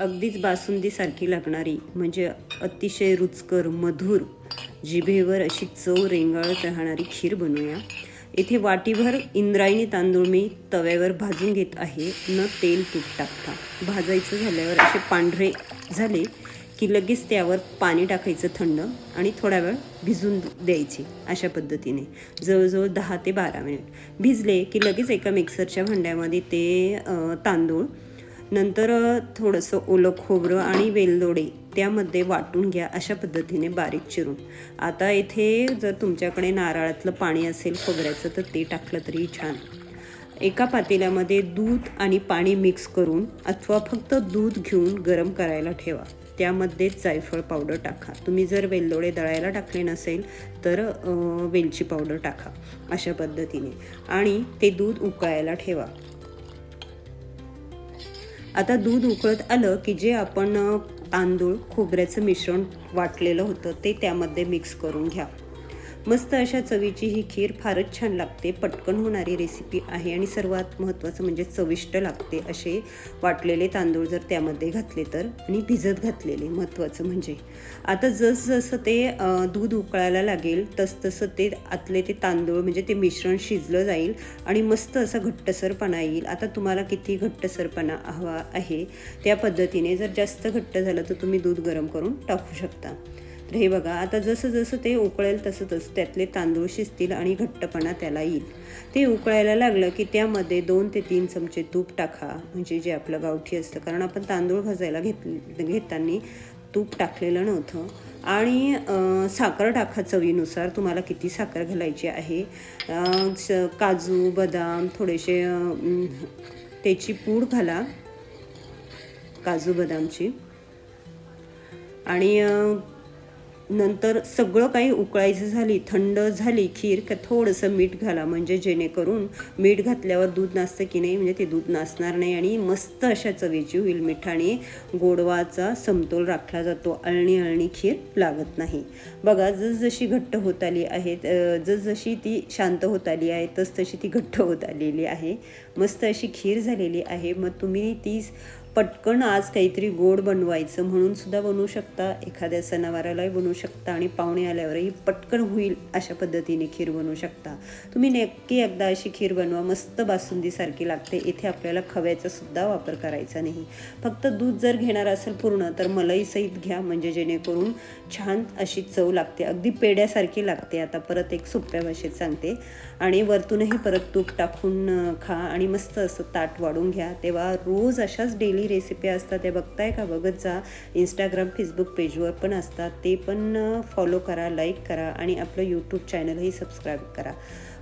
अगदीच बासुंदीसारखी लागणारी म्हणजे अतिशय रुचकर मधुर जिभेवर अशी चव रेंगाळत राहणारी खीर बनवूया. इथे वाटीभर इंद्रायणी तांदूळ मी तव्यावर भाजून घेत आहे. न तेल तूप टाकता. भाजायचं झाल्यावर असे पांढरे झाले की लगेच त्यावर पाणी टाकायचं थंड आणि थोडा वेळ भिजून द्यायचे अशा पद्धतीने. जवळजवळ दहा ते बारा मिनिट. भिजले की लगेच एका मिक्सरच्या भांड्यामध्ये ते तांदूळ नंतर थोडंसं ओलं खोबरं आणि वेलदोडे त्यामध्ये वाटून घ्या अशा पद्धतीने बारीक चिरून. आता इथे जर तुमच्याकडे नारळातलं पाणी असेल खोबऱ्याचं तर ते टाकलं तरी छान. एका पातेल्यामध्ये दूध आणि पाणी मिक्स करून अथवा फक्त दूध घेऊन गरम करायला ठेवा. त्यामध्ये जायफळ पावडर टाका. तुम्ही जर वेलदोडे दळायला टाकले नसेल तर वेलची पावडर टाका अशा पद्धतीने. आणि ते दूध उकळायला ठेवा. आता दूध उकळत आलं की जे आपण तांदूळ खोबऱ्याचं मिश्रण वाटलेलं होतं ते त्यामध्ये मिक्स करून घ्या. मस्त अशा चवीची ही खीर फारच छान लागते पटकन होणारी रेसिपी आहे आणि सर्वात महत्त्वाचं म्हणजे चविष्ट लागते असे वाटलेले तांदूळ जर त्यामध्ये घातले तर आणि भिजत घातलेले महत्त्वाचं म्हणजे. आता जसजसं ते दूध उकळायला लागेल तसतसं ते आतले ते तांदूळ म्हणजे ते मिश्रण शिजलं जाईल आणि मस्त असा घट्टसरपणा येईल. आता तुम्हाला किती घट्टसरपणा हवा आहे त्या पद्धतीने जर जास्त घट्ट झालं तर तुम्ही दूध गरम करून टाकू शकता. तर हे बघा आता जसं जसं ते उकळेल तसं तसं त्यातले तांदूळ शिजतील आणि घट्टपणा त्याला येईल. ते उकळायला लागलं की त्यामध्ये दोन ते तीन चमचे तूप टाका म्हणजे जे आपलं गावठी असतं. कारण आपण तांदूळ भाजायला घेत घेताना तूप टाकलेलं नव्हतं. आणि साखर टाका चवीनुसार. तुम्हाला किती साखर घालायची आहे? काजू बदाम थोडेसे त्याची पूड घाला. काजू बदामची. आणि नंतर सगळं काही उकळायचं झाली थंड झाली खीर का थोडंसं मीठ घाला. म्हणजे जेणेकरून मीठ घातल्यावर दूध नासतं की नाही? म्हणजे ते दूध नासणार नाही आणि मस्त अशा चवीची होईल मिठाने गोडवाचा समतोल राखला जातो. अळणी अळणी खीर लागत नाही. बघा जसजशी घट्ट होत आली आहे जसजशी ती शांत होत आली आहे तसतशी ती घट्ट होत आलेली आहे. मस्त अशी खीर झालेली आहे. मग तुम्ही ती पटकन आज काहीतरी गोड बनवायचं म्हणून सुद्धा बनवू शकता. एखाद्या सणावारालाही बनवू शकता आणि पाहुणे आल्यावरही पटकन होईल अशा पद्धतीने खीर बनवू शकता. तुम्ही नक्की एकदा अशी खीर बनवा. मस्त बासुंदीसारखी लागते. इथे आपल्याला खव्याचा सुद्धा वापर करायचा नाही. फक्त दूध जर घेणार असेल पूर्ण तर मलईसहित घ्या. म्हणजे जेणेकरून छान अशी चव लागते. अगदी पेड्यासारखी लागते. आता परत एक सोप्या भाषेत सांगते. आणि वरतूनही परत तूप टाकून खा आणि मस्त असं ताट वाढून घ्या. तेव्हा रोज अशाच डेली रेसिपी असतात त्या बघताय का? बघत जा. इंस्टाग्राम फेसबुक पेजवर पण असतात. ते पण फॉलो करा लाईक करा आणि आपलं यूट्यूब चॅनलही सबस्क्राईब करा.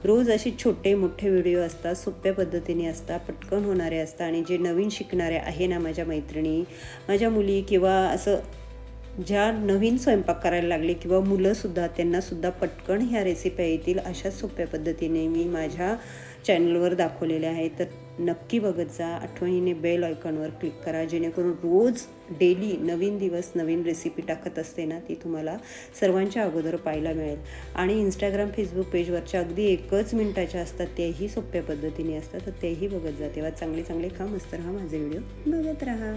रोज असे छोटे मोठे व्हिडिओ असतात सोप्या पद्धतीने असतात पटकन होणारे असतात आणि जे नवीन शिकणारे आहे ना माझ्या मैत्रिणी माझ्या मुली किंवा असं ज्या नवीन स्वयंपाक करायला लागले किंवा मुलंसुद्धा त्यांनासुद्धा पटकन ह्या रेसिप्या येतील अशा सोप्या पद्धतीने मी माझ्या चॅनलवर दाखवलेल्या आहेत. तर नक्की बघत जा आठवणीने बेल आयकॉनवर क्लिक करा जेणेकरून रोज डेली नवीन दिवस नवीन रेसिपी टाकत असते ना ती तुम्हाला सर्वांच्या अगोदर पाहायला मिळेल. आणि इंस्टाग्राम फेसबुक पेजवरच्या अगदी एकच मिनटाच्या असतात त्याही सोप्या पद्धतीने असतात तर तेही बघत जा. तेव्हा चांगले चांगले काम असतं राहा. माझे व्हिडिओ बघत राहा.